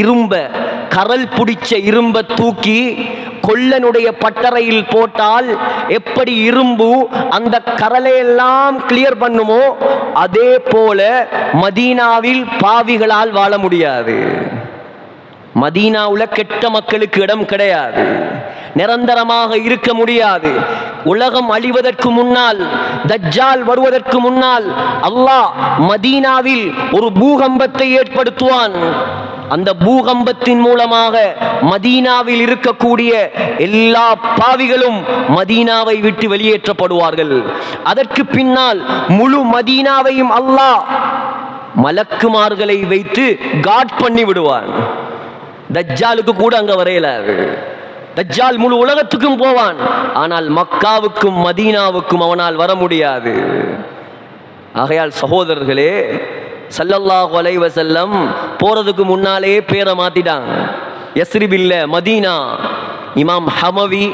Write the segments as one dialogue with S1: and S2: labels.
S1: இரும்ப கரல் பிடிச்ச இரும்ப தூக்கி கொள்ளனுடைய பட்டறையில் போட்டால் எப்படி இரும்பு அந்த கரலையெல்லாம் கிளியர் பண்ணுமோ அதே போல மதீனாவில் பாவிகளால் வாழ முடியாது. மதீனாவில் கெட்ட மக்களுக்கு இடம் கிடையாது. நிரந்தரமாக இருக்க முடியாது. உலகம் அழிவதற்கு முன்னால் தஜ்ஜால் வருவதற்கு முன்னால் அல்லாஹ் மதீனாவில் ஒரு பூகம்பத்தை ஏற்படுத்துவான். அந்த பூகம்பத்தின் மூலமாக மதீனாவில் இருக்கக்கூடிய எல்லா பாவிகளும் மதீனாவை விட்டு வெளியேற்றப்படுவார்கள். அதற்கு பின்னால் முழு மதீனாவையும் அல்லாஹ் மலக்குமார்களை வைத்து காட் பண்ணி விடுவான். தஜ்ஜாலுக்கு கூட அங்க வரையலாது தஜ்ஜால் முழு உலகத்துக்கும் போவான். ஆனால் மக்காவுக்கும் மதீனாவுக்கும் அவனால் வர முடியாது. ஆகையால் சகோதரர்களே சல்லல்லாஹு அலைஹி வஸல்லம் போறதுக்கு முன்னாலே பேரை மாத்திட்டாங்க. எஸ்ரிபில்ல மதீனா. இமாம் ஹமவி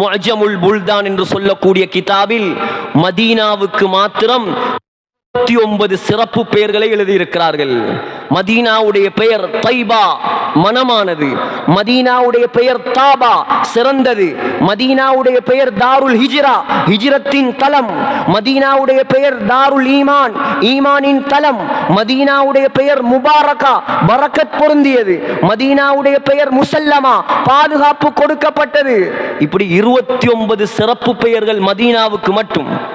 S1: முஜமுல் புல்தான் என்று சொல்லக்கூடிய கிதாபில் மதீனாவுக்கு மாத்திரம் ஒன்பது சிறப்பு பெயர்களை எழுதியிருக்கிறார்கள். மதீனாவுடைய பெயர் தைபா மனமானது. மதீனாவுடைய பெயர் தாபா சிறந்தது. மதீனாவுடைய பெயர் தாருல் ஹிஜ்ரா ஹிஜ்ரத்தின் தலம். மதீனாவுடைய பெயர் தாருல் ஈமான் ஈமானின் தலம். மதீனாவுடைய பெயர் முபாரகா பரக்கத் பொருந்தியது. மதீனாவுடைய பெயர் முசல்லமா பாதுகாப்பு கொடுக்கப்பட்டது. இப்படி இருபத்தி ஒன்பது சிறப்பு பெயர்கள் மதீனாவுக்கு மட்டும்.